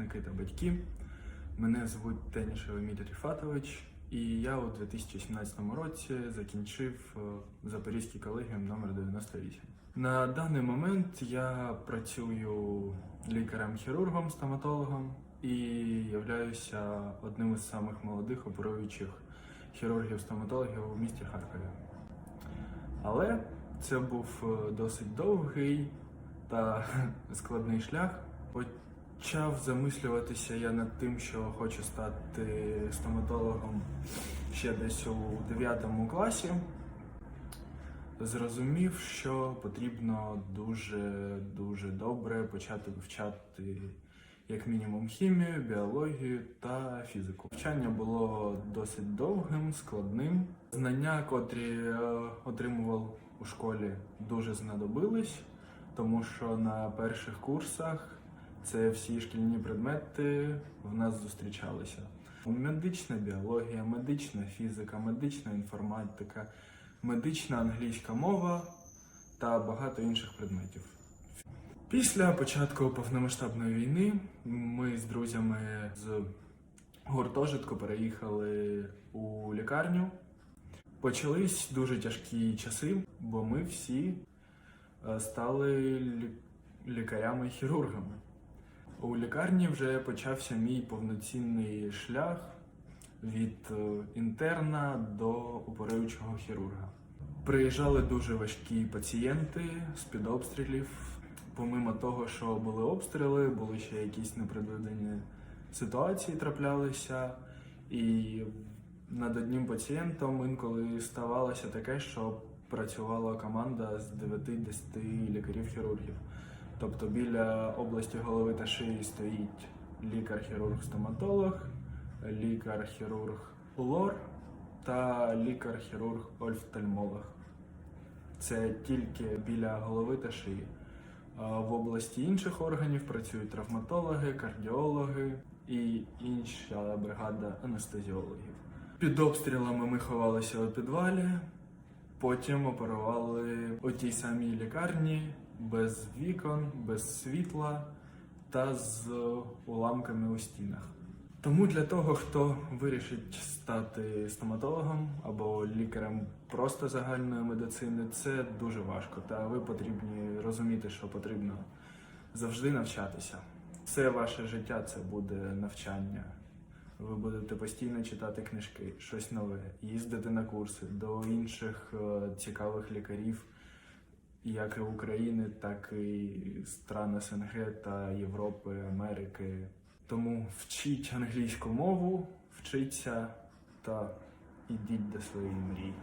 випускники та батьки. Мене звуть Тенішев Еміль Ріфатович, і я у 2017 році закінчив е, Запорізький колегіум номер 98. На даний момент я працюю лікарем-хірургом, стоматологом і являюся одним із самих молодих оперуючих хірургів-стоматологів у місті Харкові. Але це був е, досить довгий та складний шлях. Почав замислюватися я над тим, що хочу стати стоматологом ще десь у 9 класі. Зрозумів, що потрібно дуже дуже добре почати вивчати як мінімум хімію, біологію та фізику. Навчання було досить довгим, складним. Знання, котрі е, отримував у школі, дуже знадобились, тому що на перших курсах це всі шкільні предмети в нас зустрічалися. Медична біологія, медична фізика, медична інформатика, медична англійська мова та багато інших предметів. Після початку повномасштабної війни ми з друзями з гуртожитку переїхали у лікарню. Почались дуже тяжкі часи, бо ми всі е, стали лікарями-хірургами. У лікарні вже почався мій повноцінний шлях від е, інтерна до оперуючого хірурга. Приїжджали дуже важкі пацієнти з-під обстрілів. Помимо того, що були обстріли, були ще якісь непредвидені ситуації траплялися. І над одним пацієнтом інколи ставалося таке, що працювала команда з 9-10 лікарів-хірургів. Тобто біля області голови та шиї стоїть лікар-хірург-стоматолог, лікар-хірург лор та лікар-хірург-ольфтальмолог. Це тільки біля голови та шиї. В області інших органів працюють травматологи, кардіологи і інша бригада анестезіологів. Під обстрілами ми ховалися у підвалі, потім оперували у тій самій лікарні без вікон, без світла та з уламками у стінах. Тому для того, хто вирішить стати стоматологом або лікарем просто загальної медицини, це дуже важко. Та ви потрібні розуміти, що потрібно завжди навчатися. Все ваше життя це буде навчання. Ви будете постійно читати книжки, щось нове, їздити на курси до інших е, цікавих лікарів, як і України, так і стран СНГ та Європи, Америки. Тому вчіть англійську мову, вчіться та ідіть до своєї мрії.